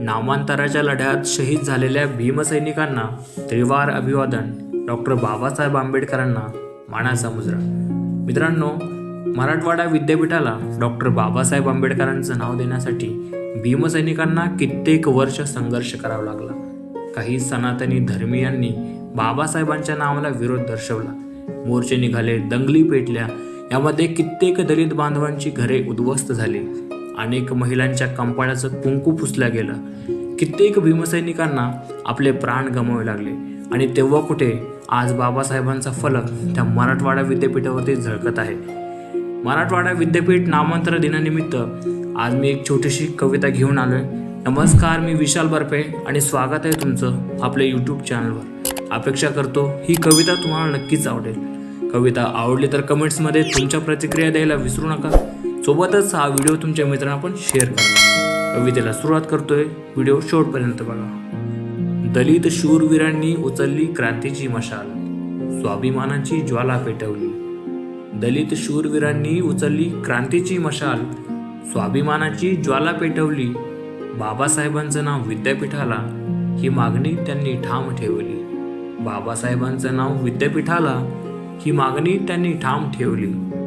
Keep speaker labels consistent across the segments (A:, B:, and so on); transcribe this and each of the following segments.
A: नामांतराच्या लढ्यात शहीद झालेल्या भीमसैनिकांना त्रिवार अभिवादन. डॉक्टर बाबासाहेब आंबेडकरांना मानाचा मुजरा. मित्रांनो मराठवाडा विद्यापीठाला डॉक्टर बाबासाहेब आंबेडकरांचं नाव देण्यासाठी भीमसैनिकांना कित्येक वर्ष संघर्ष करावा लागला. काही सनातनी धर्मीयांनी बाबासाहेबांच्या नावाला विरोध दर्शवला. मोर्चे निघाले दंगली पेटल्या. यामध्ये कित्येक दलित बांधवांची घरे उद्ध्वस्त झाली. अनेक महिलांच्या कंपाळ्याचं कुंकू पुसल्या गेलं. कित्येक भीमसैनिकांना आपले प्राण गमावे लागले. आणि तेव्हा कुठे? आज बाबासाहेबांचा फलक त्या मराठवाडा विद्यापीठावरती झळकत आहे. मराठवाडा विद्यापीठ नामांतर दिनानिमित्त आज मी एक छोटीशी कविता घेऊन आलोय. नमस्कार मी विशाल बर्फे आणि स्वागत आहे तुमचं आपल्या यूट्यूब चॅनलवर अपेक्षा करतो ही कविता तुम्हाला नक्कीच आवडेल. कविता आवडली तर कमेंट्समध्ये तुमच्या प्रतिक्रिया द्यायला विसरू नका. सोबतच हा व्हिडिओ तुमच्या मित्रांना पण शेअर करा. कवितेला सुरुवात करतोय. व्हिडिओ शेवटपर्यंत बघा. दलित शूरवीरांनी उचलली क्रांतीची मशाल. स्वाभिमानाची ज्वाला पेटवली. दलित शूरवीरांनी उचलली क्रांतीची मशाल. स्वाभिमानाची ज्वाला पेटवली. बाबासाहेबांचं नाव विद्यापीठाला. ही मागणी त्यांनी ठाम ठेवली. बाबासाहेबांचं नाव विद्यापीठाला. ही मागणी त्यांनी ठाम ठेवली.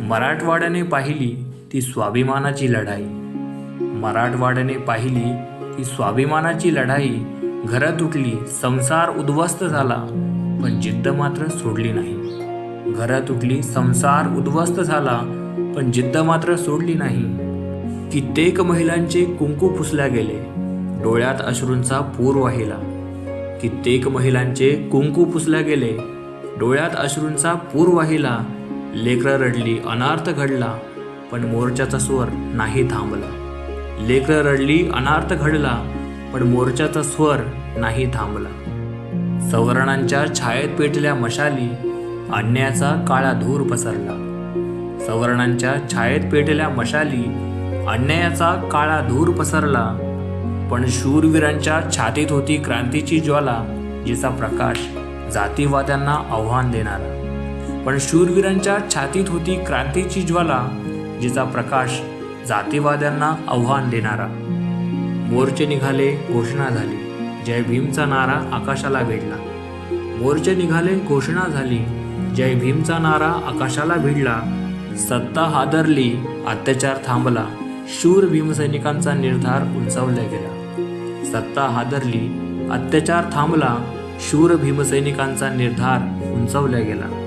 A: मराठवाड्याने पाहिली ती स्वाभिमानाची लढाई. मराठवाड्याने पाहिली ती स्वाभिमानाची लढाई. घरात उठली संसार उद्ध्वस्त झाला पण जिद्द मात्र सोडली नाही. घरात उठली संसार उद्ध्वस्त झाला पण जिद्द मात्र सोडली नाही. कित्येक महिलांचे कुंकू पुसल्या गेले. डोळ्यात अश्रूंचा पूर वाहिला. कित्येक महिलांचे कुंकू पुसल्या गेले. डोळ्यात अश्रूंचा पूर वाहिला. लेकरं रडली अनार्थ घडला पण मोर्चाचा स्वर नाही थांबला. लेकरं रडली अनार्थ घडला पण मोर्चाचा स्वर नाही थांबला. सवर्णांच्या छायेत पेटल्या मशाली अन्यायाचा काळा धूर पसरला. सवर्णांच्या छायेत पेटल्या मशाली अन्यायाचा काळा धूर पसरला. पण शूरवीरांच्या छातीत होती क्रांतीची ज्वाला जिचा प्रकाश जातीवाद्यांना आव्हान देणारा. पण शूरवीरांच्या छातीत होती क्रांतीची ज्वाला जिचा प्रकाश जातीवाद्यांना आव्हान देणारा. मोर्चे निघाले घोषणा झाली. जय भीमचा नारा आकाशाला भिडला. मोर्चे निघाले घोषणा झाली. जय भीमचा नारा आकाशाला भिडला. सत्ता हादरली अत्याचार थांबला. शूर भीमसैनिकांचा निर्धार उंचावला गेला. सत्ता हादरली अत्याचार थांबला. शूर भीमसैनिकांचा निर्धार उंचावला गेला.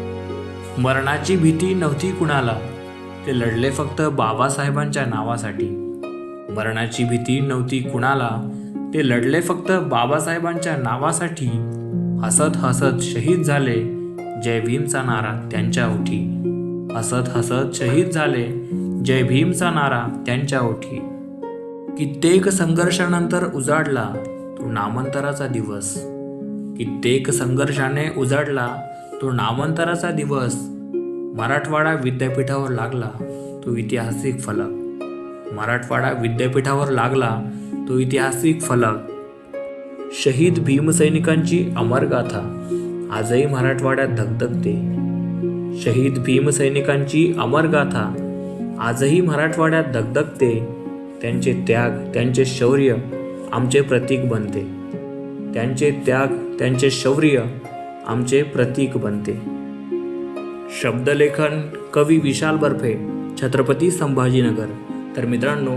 A: मरणाची भीती नव्हती कुणाला. ते लढले फक्त बाबासाहेबांच्या नावासाठी. मरणाची भीती नव्हती कुणाला. ते लढले फक्त बाबासाहेबांच्या नावासाठी. हसत हसत शहीद झाले. जय भीमचा नारा त्यांच्या ओठी. हसत हसत शहीद झाले. जय भीमचा नारा त्यांच्या ओठी. कित्येक संघर्षानंतर उजाडला तो नामांतराचा दिवस. कित्येक संघर्षाने उजाडला तो नामांतराचा दिवस मराठवाडा विद्यापीठावर लागला तो ऐतिहासिक फलक. मराठवाडा विद्यापीठावर लागला तो ऐतिहासिक फलक. शहीद भीमसैनिकांची अमरगाथा आजही मराठवाड्यात धगधगते. शहीद भीमसैनिकांची अमरगाथा आजही मराठवाड्यात धगधगते. त्यांचे त्याग त्यांचे शौर्य आमचे प्रतीक बनते. त्यांचे त्याग त्यांचे शौर्य आमचे प्रतीक बनते. शब्दलेखन कवी विशाल बर्फे छत्रपती संभाजीनगर. तर मित्रांनो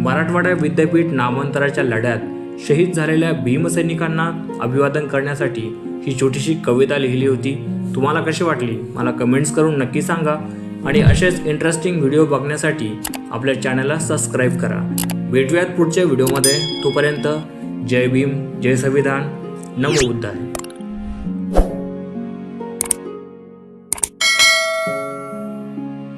A: मराठवाडा विद्यापीठ नामांतराच्या लढ्यात शहीद झालेल्या भीमसैनिकांना अभिवादन करण्यासाठी ही छोटीशी कविता लिहिली होती. तुम्हाला कशी वाटली? मला कमेंट्स करून नक्की सांगा. आणि असेच इंटरेस्टिंग व्हिडिओ बघण्यासाठी आपल्या चॅनलला सबस्क्राईब करा. भेटूयात पुढच्या व्हिडिओमध्ये तोपर्यंत जय भीम जय संविधान. नमो उद्धार